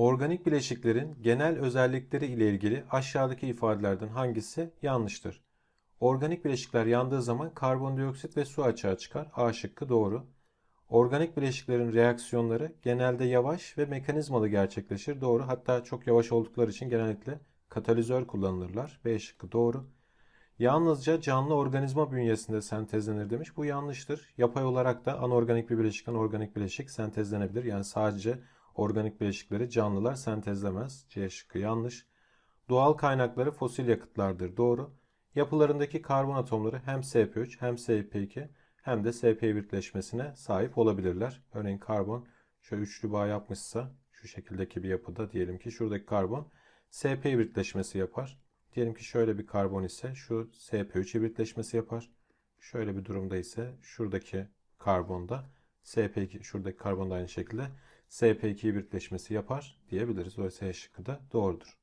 Organik bileşiklerin genel özellikleri ile ilgili aşağıdaki ifadelerden hangisi yanlıştır? Organik bileşikler yandığı zaman karbondioksit ve su açığa çıkar. A şıkkı doğru. Organik bileşiklerin reaksiyonları genelde yavaş ve mekanizmalı gerçekleşir. Doğru. Hatta çok yavaş oldukları için genellikle katalizör kullanılırlar. B şıkkı doğru. Yalnızca canlı organizma bünyesinde sentezlenir demiş. Bu yanlıştır. Yapay olarak da anorganik bir bileşikten organik bileşik sentezlenebilir. Yani sadece organik bileşikleri canlılar sentezlemez. C şıkkı yanlış. Doğal kaynakları fosil yakıtlardır. Doğru. Yapılarındaki karbon atomları hem sp3 hem sp2 hem de sp birleşmesine sahip olabilirler. Örneğin karbon şöyle üçlü bağ yapmışsa şu şekildeki bir yapıda diyelim ki şuradaki karbon sp birleşmesi yapar. Diyelim ki şöyle bir karbon ise şu sp3 hibritleşmesi yapar. Şöyle bir durumda ise şuradaki karbonda sp2 şuradaki karbon da aynı şekilde sp2 hibritleşmesi yapar diyebiliriz. Dolayısıyla E şıkkı da doğrudur.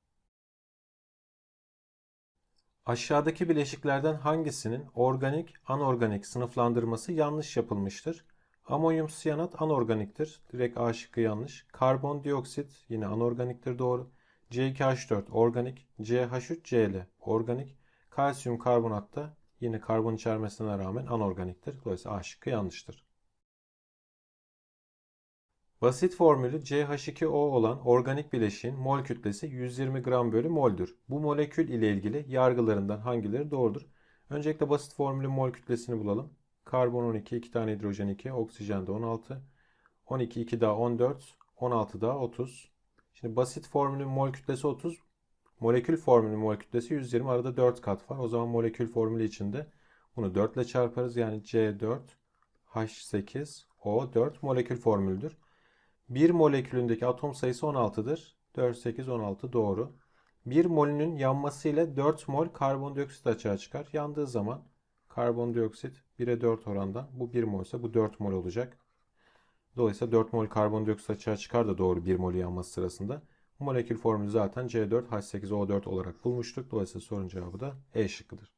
Aşağıdaki bileşiklerden hangisinin organik, anorganik sınıflandırması yanlış yapılmıştır? Amonyum siyanat anorganiktir. Direkt A şıkkı yanlış. Karbondioksit yine anorganiktir doğru. C2H4 organik. CH3Cl organik. Kalsiyum karbonat da yine karbon içermesine rağmen anorganiktir. Dolayısıyla A şıkkı yanlıştır. Basit formülü CH2O olan organik bileşiğin mol kütlesi 120 gram bölü moldür. Bu molekül ile ilgili yargılarından hangileri doğrudur? Öncelikle basit formülün mol kütlesini bulalım. Karbon 12, 2 tane hidrojen 2, oksijen de 16. 12, 2 daha 14, 16 daha 30. Şimdi basit formülün mol kütlesi 30. Molekül formülün mol kütlesi 120. Arada 4 kat var. O zaman molekül formülü içinde bunu 4 ile çarparız. Yani C4, H8, O4 molekül formülüdür. Bir molekülündeki atom sayısı 16'dır. 4, 8, 16 doğru. Bir molünün yanmasıyla 4 mol karbondioksit açığa çıkar. Yandığı zaman karbondioksit 1'e 4 oranda. Bu 1 mol ise bu 4 mol olacak. Dolayısıyla 4 mol karbondioksit açığa çıkar da doğru 1 molü yanması sırasında. Molekül formülü zaten C4H8O4 olarak bulmuştuk. Dolayısıyla sorunun cevabı da E şıkkıdır.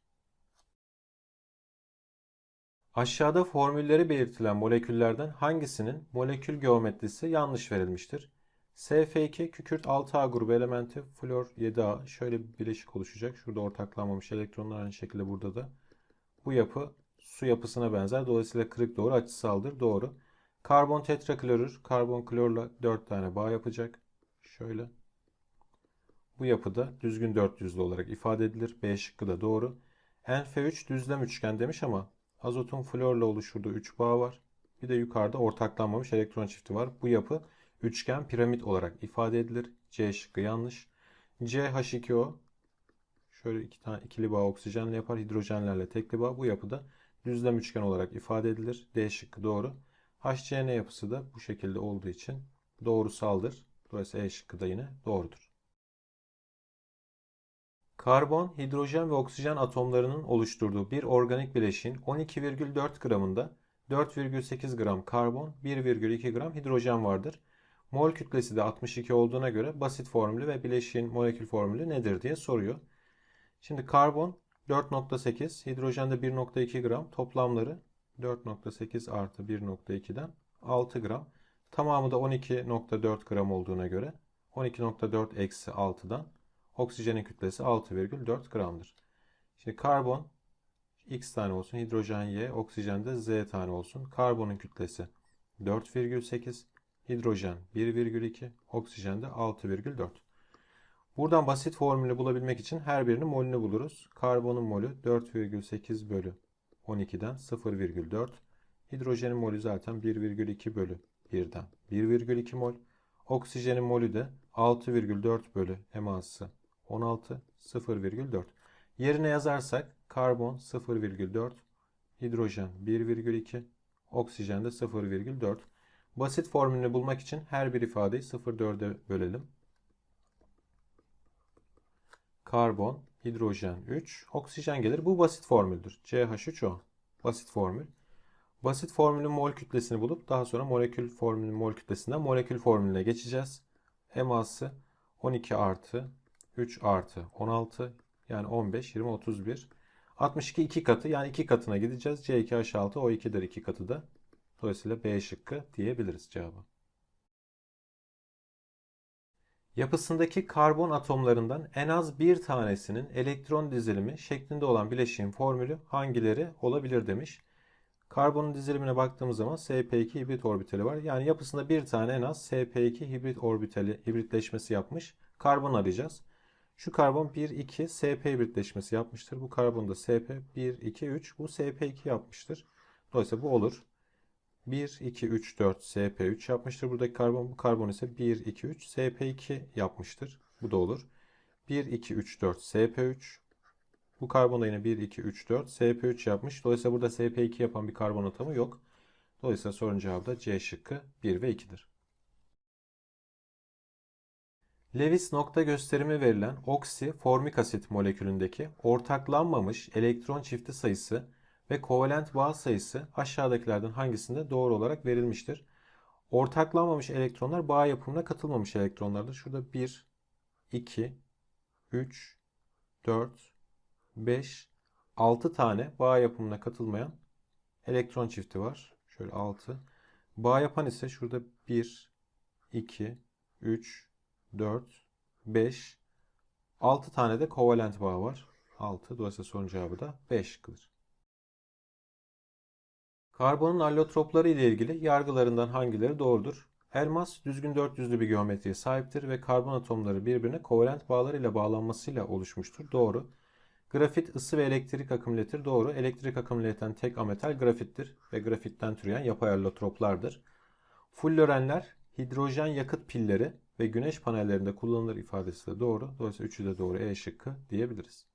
Aşağıda formülleri belirtilen moleküllerden hangisinin molekül geometrisi yanlış verilmiştir? SF2 kükürt 6A grubu elementi flor 7A şöyle bir bileşik oluşacak. Şurada ortaklanmamış elektronlar aynı şekilde burada da. Bu yapı su yapısına benzer. Dolayısıyla kırık doğru açısaldır. Doğru. Karbon tetraklorür karbon klorla 4 tane bağ yapacak. Şöyle. Bu yapıda düzgün dört yüzlü olarak ifade edilir. B şıkkı da doğru. NF3 düzlem üçgen demiş ama azotun florla oluşturduğu 3 bağ var. Bir de yukarıda ortaklanmamış elektron çifti var. Bu yapı üçgen piramit olarak ifade edilir. C şıkkı yanlış. CH2O şöyle iki tane ikili bağ oksijenle yapar. Hidrojenlerle tekli bağ. Bu yapıda düzlem üçgen olarak ifade edilir. D şıkkı doğru. HCN yapısı da bu şekilde olduğu için doğrusaldır. Dolayısıyla E şıkkı da yine doğrudur. Karbon, hidrojen ve oksijen atomlarının oluşturduğu bir organik bileşiğin 12,4 gramında 4,8 gram karbon, 1,2 gram hidrojen vardır. Mol kütlesi de 62 olduğuna göre basit formülü ve bileşiğin molekül formülü nedir diye soruyor. Şimdi karbon 4,8, hidrojen de 1,2 gram toplamları 4,8 artı 1,2'den 6 gram. Tamamı da 12,4 gram olduğuna göre 12,4 eksi 6'dan Oksijenin kütlesi 6,4 gramdır. Şimdi karbon x tane olsun, hidrojen y, oksijen de z tane olsun. Karbonun kütlesi 4,8, hidrojen 1,2, oksijen de 6,4. Buradan basit formülü bulabilmek için her birinin molünü buluruz. Karbonun molü 4,8 bölü 12'den 0,4. Hidrojenin molü zaten 1,2 bölü 1'den 1,2 mol. Oksijenin molü de 6,4 bölü eması 16 0,4. Yerine yazarsak karbon 0,4, hidrojen 1,2, oksijen de 0,4. Basit formülünü bulmak için her bir ifadeyi 0,4'e bölelim. Karbon, hidrojen 3, oksijen gelir. Bu basit formüldür. CH3O. Basit formül. Basit formülün mol kütlesini bulup daha sonra molekül formülün mol kütlesinden molekül formülüne geçeceğiz. Eması 12 artı 3 artı 16 yani 15, 20, 31. 62 iki katı yani iki katına gideceğiz. C2H6 O2'dir iki katı da. Dolayısıyla B şıkkı diyebiliriz cevabı. Yapısındaki karbon atomlarından en az bir tanesinin elektron dizilimi şeklinde olan bileşiğin formülü hangileri olabilir demiş. Karbonun dizilimine baktığımız zaman sp2 hibrit orbitali var. Yani yapısında bir tane en az sp2 hibrit orbitali hibritleşmesi yapmış. Karbon arayacağız. Şu karbon 1, 2 sp hibritleşmesi yapmıştır. Bu karbon da sp 1, 2, 3. Bu sp2 yapmıştır. Dolayısıyla bu olur. 1, 2, 3, 4 sp3 yapmıştır. Buradaki karbon bu karbon ise 1, 2, 3 sp2 yapmıştır. Bu da olur. 1, 2, 3, 4 sp3 bu karbon da yine 1, 2, 3, 4 sp3 yapmış. Dolayısıyla burada sp2 yapan bir karbon atomu yok. Dolayısıyla sorunun cevabı da C şıkkı 1 ve 2'dir. Lewis nokta gösterimi verilen oksi formik asit molekülündeki ortaklanmamış elektron çifti sayısı ve kovalent bağ sayısı aşağıdakilerden hangisinde doğru olarak verilmiştir? Ortaklanmamış elektronlar bağ yapımına katılmamış elektronlardır. Şurada 1, 2, 3, 4, 5, 6 tane bağ yapımına katılmayan elektron çifti var. Şöyle 6. Bağ yapan ise şurada 1, 2, 3, 4, 5, 6 tane de kovalent bağ var. 6. Dolayısıyla sorun cevabı da 5 şıkkıdır. Karbonun allotropları ile ilgili yargılarından hangileri doğrudur? Elmas düzgün dört yüzlü bir geometriye sahiptir ve karbon atomları birbirine kovalent bağlar ile bağlanmasıyla oluşmuştur. Doğru. Grafit ısı ve elektrik akım iletir. Doğru. Elektrik akım ileten tek ametal grafittir ve grafitten türeyen yapay allotroplardır. Fullorenler hidrojen yakıt pilleri ve güneş panellerinde kullanılır ifadesi de doğru. Dolayısıyla üçü de doğru E şıkkı diyebiliriz.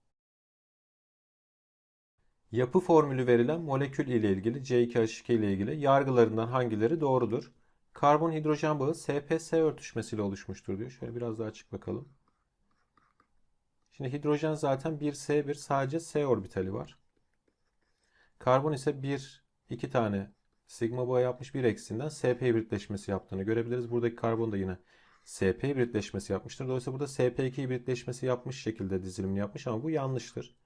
Yapı formülü verilen molekül ile ilgili C2H2 ile ilgili yargılarından hangileri doğrudur? Karbon hidrojen bağı SPS örtüşmesiyle oluşmuştur diyor. Şöyle biraz daha açık bakalım. Şimdi hidrojen zaten 1S1 sadece S orbitali var. Karbon ise 1 2 tane sigma bağı yapmış bir eksinden SP hibritleşmesi yaptığını görebiliriz. Buradaki karbon da yine SP hibritleşmesi yapmıştır. Dolayısıyla burada SP2 hibritleşmesi yapmış şekilde dizilimini yapmış ama bu yanlıştır.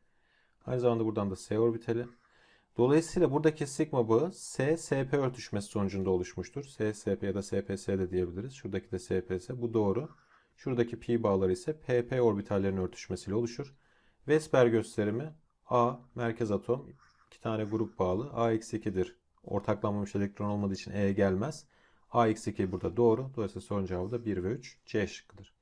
Aynı zamanda buradan da S orbitali. Dolayısıyla buradaki sigma bağı S-SP örtüşmesi sonucunda oluşmuştur. S-SP ya da SPS de diyebiliriz. Şuradaki de SPS. Bu doğru. Şuradaki pi bağları ise pp orbitallerinin örtüşmesiyle oluşur. Vesper gösterimi A merkez atom iki tane grup bağlı. A-2'dir. Ortaklanmamış elektron olmadığı için E gelmez. A-2 burada doğru. Dolayısıyla sorun cevabı da 1 ve 3 C şıkkıdır.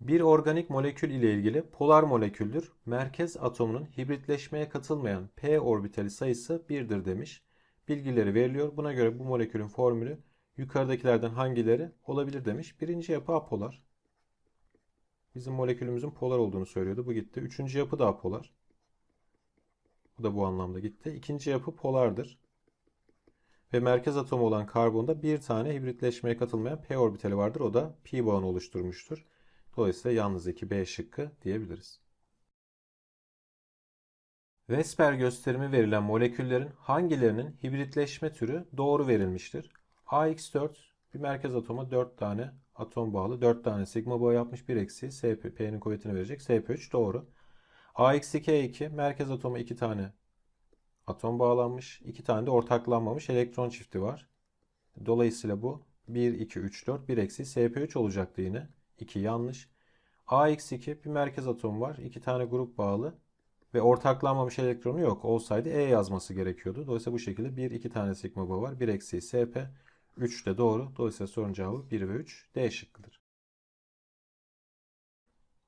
Bir organik molekül ile ilgili polar moleküldür. Merkez atomunun hibritleşmeye katılmayan p orbitali sayısı 1'dir demiş. Bilgileri veriliyor. Buna göre bu molekülün formülü yukarıdakilerden hangileri olabilir demiş. Birinci yapı apolar. Bizim molekülümüzün polar olduğunu söylüyordu. Bu gitti. Üçüncü yapı da apolar. Bu da bu anlamda gitti. İkinci yapı polardır. Ve merkez atomu olan karbonda bir tane hibritleşmeye katılmayan p orbitali vardır. O da pi bağını oluşturmuştur. Dolayısıyla yalnız 2 B şıkkı diyebiliriz. Vesper gösterimi verilen moleküllerin hangilerinin hibritleşme türü doğru verilmiştir? AX4 bir merkez atoma 4 tane atom bağlı. 4 tane sigma bağı yapmış. 1 eksi SP, P'nin kuvvetini verecek. SP3 doğru. AX2E2 merkez atoma 2 tane atom bağlanmış. 2 tane de ortaklanmamış elektron çifti var. Dolayısıyla bu 1, 2, 3, 4, 1 eksi SP3 olacaktı yine. 2 yanlış. AX2 bir merkez atom var. 2 tane grup bağlı. Ve ortaklanmamış elektronu yok. Olsaydı E yazması gerekiyordu. Dolayısıyla bu şekilde 1, 2 tane sigma bağı var. 1 eksi SP. 3 de doğru. Dolayısıyla sorun cevabı 1 ve 3 D şıkkıdır.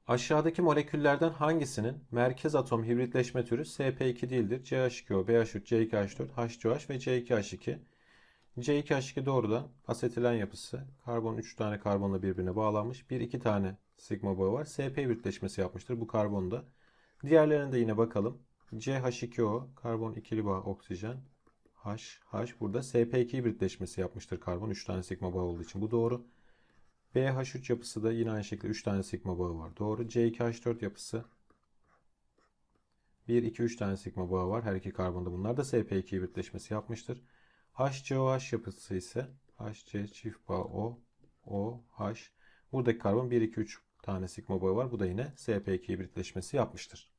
Aşağıdaki moleküllerden hangisinin merkez atom hibritleşme türü SP2 değildir? CH2O, BH3, C2H4, HCOH ve C2H2. C2H2 doğrudan asetilen yapısı. Karbon 3 tane karbonla birbirine bağlanmış. 1-2 tane sigma bağı var. SP birleşmesi yapmıştır bu karbonda. Diğerlerine de yine bakalım. CH2O karbon ikili bağ oksijen. H, H burada SP2 birleşmesi yapmıştır karbon. 3 tane sigma bağı olduğu için bu doğru. BH3 yapısı da yine aynı şekilde 3 tane sigma bağı var. Doğru. C2H4 yapısı 1, 2, 3 tane sigma bağı var. Her iki karbonda bunlar da SP2 birleşmesi yapmıştır. HCOH yapısı ise HC çift bağ O, O, H. Buradaki karbon 1, 2, 3 tane sigma bağı var. Bu da yine SP2 hibritleşmesi yapmıştır.